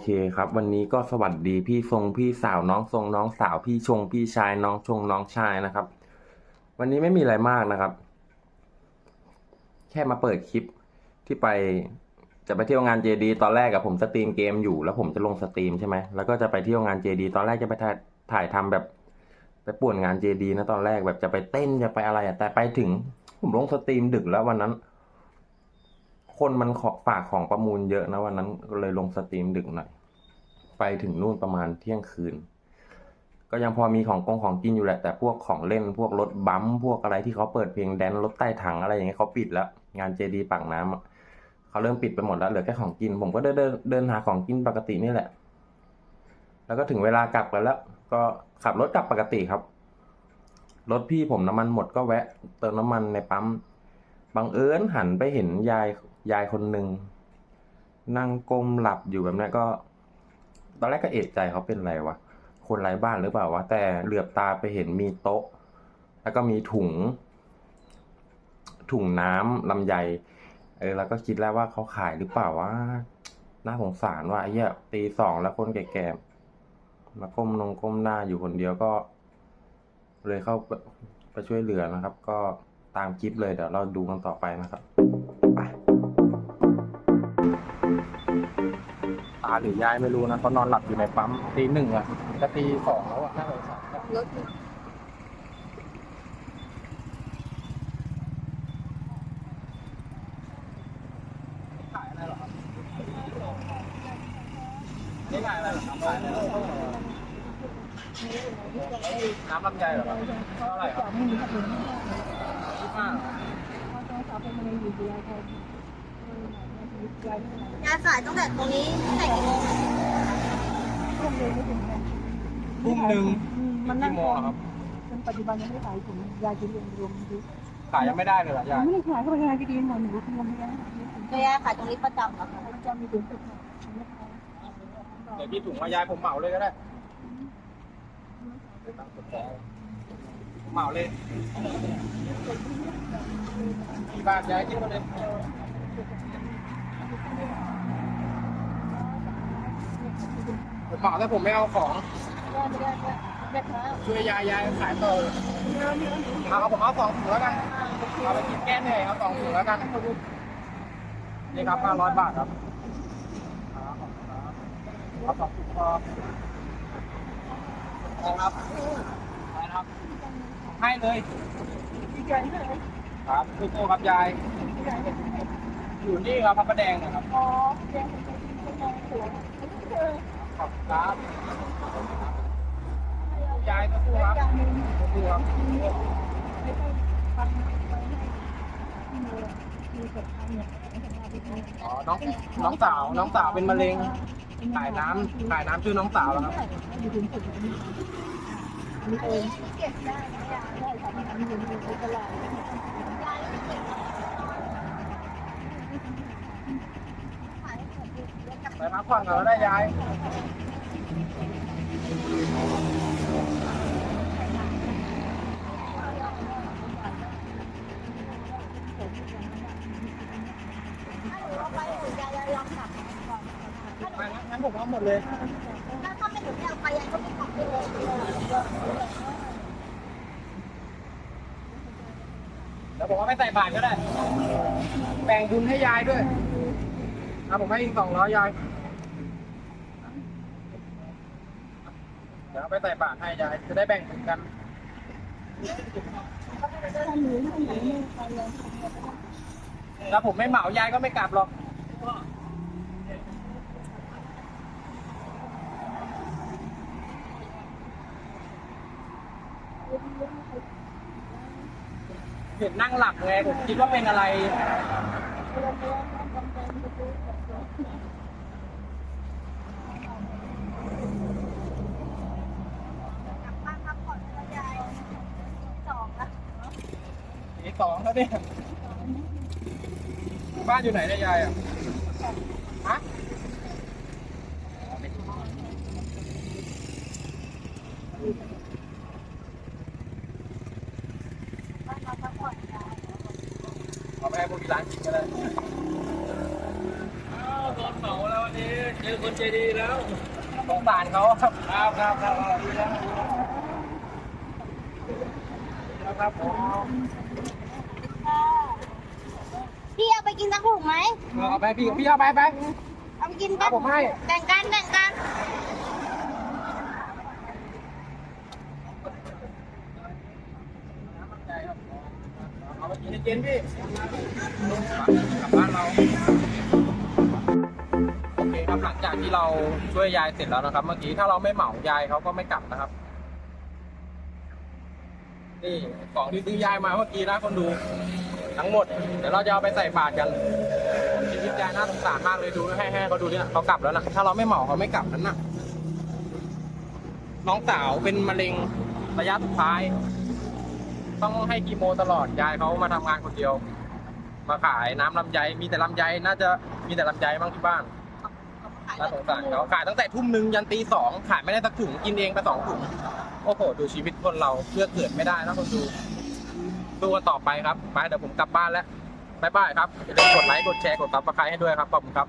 เคครับ วันนี้ก็สวัสดีพี่ทรงพี่สาวน้องทรงน้องสาวพี่ชงพี่ชายน้องชงน้องชายนะครับ วันนี้ไม่มีอะไรมากนะครับ แค่มาเปิดคลิปที่ไปจะไปเที่ยวงานเจดีตอนแรกกับผมสตรีมเกมอยู่ แล้วผมจะลงสตรีมใช่ไหมแล้วก็จะไปเที่ยวงานเจดีตอนแรกจะไปถ่ายถ่ายทำแบบไปป่วนงานเจดีนะตอนแรกแบบจะไปเต้นจะไปอะไรแต่ไปถึง ผมลงสตรีมดึกแล้ววันนั้น คนมันขอฝากของประมูลเยอะนะวันนั้นเลยลงสตรีมดึกหน่อย ไปถึงนู่นประมาณเที่ยงคืน ก็ยังพอมีของกงของกินอยู่แหละ แต่พวกของเล่นพวกรถบัมพวกอะไรที่เขาเปิดเพลงแดนรถใต้ถังอะไรอย่างเงี้ยเขาปิดแล้ว งานเจดีปากน้ำอะเขาเริ่มปิดไปหมดแล้วเหลือแค่ของกิน ผมก็เดินเดินเดินหาของกินปกตินี่แหละ แล้วก็ถึงเวลากลับกันแล้ว ก็ขับรถกลับปกติครับรถพี่ผมน้ำมันหมดก็แวะเติมน้ำมันในปั๊มบังเอิญหันไปเห็นยาย ยายคนหนึ่งนั่งก้มหลับอยู่แบบนั้นก็ ตอนแรกก็เอะใจเขาเป็นอะไรวะคนไร้บ้านหรือเปล่าวะแต่เหลือบตาไปเห็นมีโต๊ะ แล้วก็มีถุง ถุงน้ำลำไยเออแล้วก็คิดแล้วว่าเขาขายหรือเปล่าวะน่าสงสารว่ะไอ้เหี้ยตีสองแล้วคนแก่ๆมาก้มนงก้มหน้าอยู่คนเดียวก็ เลยเข้าไปช่วยเหลือนะครับ ก็ตามคลิปเลยเดี๋ยวเราดูกันต่อไปนะครับ หรือยายไม่รู้นะเขานอนหลับอยู่ในปั๊มตีหนึ่งอะจะตีสองแล้วอะน่าสงสารรถขาเรายอะไรเหรอครับขายอะไรเหรอน้ำลำไยเหรอครับเท่าไหร่ครับยี่สิบห้า เหรอยาขายตั้งแต่ตรงนี้ตั้งแต่กี่โมงทุ่มหนึ่งมันนั่กี่งโมงอะครับ จนปัจจุบันยังไม่ได้ขายผมยากินรวมรวมดูขายยังไม่ได้เลยเหรอยายไม่ได้ขายเข้าไปงานดีๆหมดหนูทำงานเนยาขายตรงนี้ประจำเหรอคะจะมีถุงติดเดี๋ยวพี่ถุงมายายผมเหมาเลยก็ได้เหมาเลยกี่บาทยายคิดมาเลย ผมเหมาแต่ผมไม่เอาของ ช่วยยายยายขายต่อเอาผมเอาสองถุงแล้วกัน เอาไปกินแก้เหนื่อยเอาสองถุงแล้วกัน นี่ครับห้าร้อยบาทครับเอาสองถุงพอนะครับครับ ให้เลยดีใจเลยครับคือโตครับยาย อยู่นี่ครับพระประแดงนะครับ อ๋อแดงเป็นเป็นมองสวยเอบคุณครับยายก็สู้ครับอย่างนึงสู้ครับต้นผู้ครับอ๋อน้องน้องสาวน้องสาวเป็นมะเร็งขายน้ำขายน้ำชื่อน้องสาวแล้วครับอยู่ถึงจุดนี้มีเองเก็บได้นะยาได้ค่ะมีอันนี้อยู่ในตลาดยาไม่เก็บขายให้หมดเลยเดี๋ยวกลับไปพักผ่อนก่อนก็ได้ยาย ถ้าหนูเอาไปหนูยายยอมกลับก่อน ไปงั้นงั้น ผมเอาหมดเลยถ้าถ้าไม่หนูไม่เอาไปยายก็ไม่กลับไปเลยแล้วผมเอาไปใส่บาทก็ได้ แบ่งบุญให้ยายด้วยนะผมให้อีกสองร้อยยาย เดี๋ยวเอาไปใส่บาทให้ยาย จะได้แบ่งบุญกันถ้าหนูไม่ไหนไม่ไปเลยถ้าผมไม่เหมายายก็ไม่กลับหรอก เห็นนั่งหลับไงผมคิดว่าเป็นอะไรกลับบ้านพักผ่อนแล้วยายสองละทีสองแล้วเนี่ยบ้านอยู่ไหนเนี่ยยายอะฮะ บ้านเราพักผ่อนยาย เอาไปให้พวกที่ร้านกินก็ได้อ้าวโดนเหมาแล้ววันนี้เจอคนใจดีแล้วสงสารเขาครับครับครับครับดีแล้วครับผมพี่เอาไปกินสักถุงไหมเอาไปพี่พี่เอาไปไปเอาไปกินครักับผมให้ แบ่งกันแบ่งกัน เอาไปกินให้กินพี่กลับบ้านเราโอเคครับหลังจากที่เราช่วยยายเสร็จแล้วนะครับ เมื่อกี้ถ้าเราไม่เหมายายเขาก็ไม่กลับนะครับนี่ของที่ซื้อยายมาเมื่อกี้นะคนดู ทั้งหมด เดี๋ยวเราจะเอาไปใส่บาตรกันชีวิตยายน่าสงสารมากเลยดูให้ให้เขาดูเนี่ยเขากลับแล้วนะถ้าเราไม่เหมาเขาไม่กลับนั้นนะน้องสาวเป็นมะเร็งระยะสุดท้าย ต้องให้กีโมตลอดยายเขามาทำงานคนเดียว มาขายน้ำลำไยมีแต่ลำไยน่าจะมีแต่ลำไยบ้างที่บ้านน่าสงสารเขาขายตั้งแต่ทุ่มหนึ่งยันตีสองขายไม่ได้สักถุงกินเองไปสองถุงโอ้โหดูชีวิตคนเราเพื่อเกิดไม่ได้นะคนดูดูกันต่อไปครับไปเดี๋ยวผมกลับบ้านแล้วบ๊ายบายครับอย่าลืมกดไลค์กดแชร์กดซับสไครต์ให้ด้วยครับขอบคุณครับ